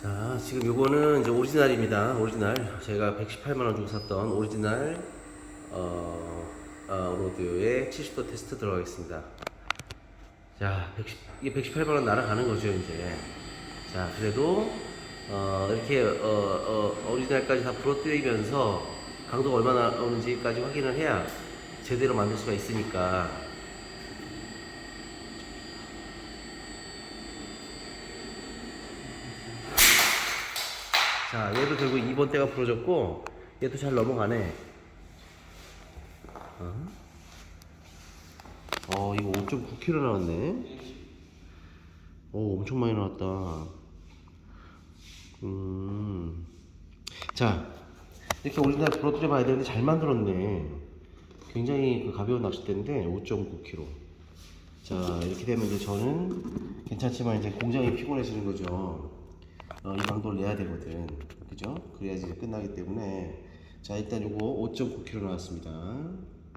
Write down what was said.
자, 지금 요거는 이제 오리지널입니다. 오리지널. 제가 118만원 주고 샀던 오리지널, 어, 어, 로드의 70도 테스트 들어가겠습니다. 자, 110, 이게 118만원 날아가는 거죠, 이제. 자, 그래도, 어, 이렇게, 어, 어, 오리지널까지 다 부러뜨리면서 강도가 얼마나 오는지까지 확인을 해야 제대로 만들 수가 있으니까. 자, 얘도 결국 2번 대가 부러졌고, 얘도 잘 넘어가네. 어, 어 이거 5.9kg 나왔네. 오, 엄청 많이 나왔다. 음. 자, 이렇게 오리지널 부러뜨려 봐야 되는데 잘 만들었네. 굉장히 그 가벼운 낚싯대인데 5.9kg. 자, 이렇게 되면 이제 저는 괜찮지만 이제 공장이 피곤해지는 거죠. 어, 이 강도를 내야 되거든. 그죠? 그래야지 끝나기 때문에. 자, 일단 요거 5.9kg 나왔습니다.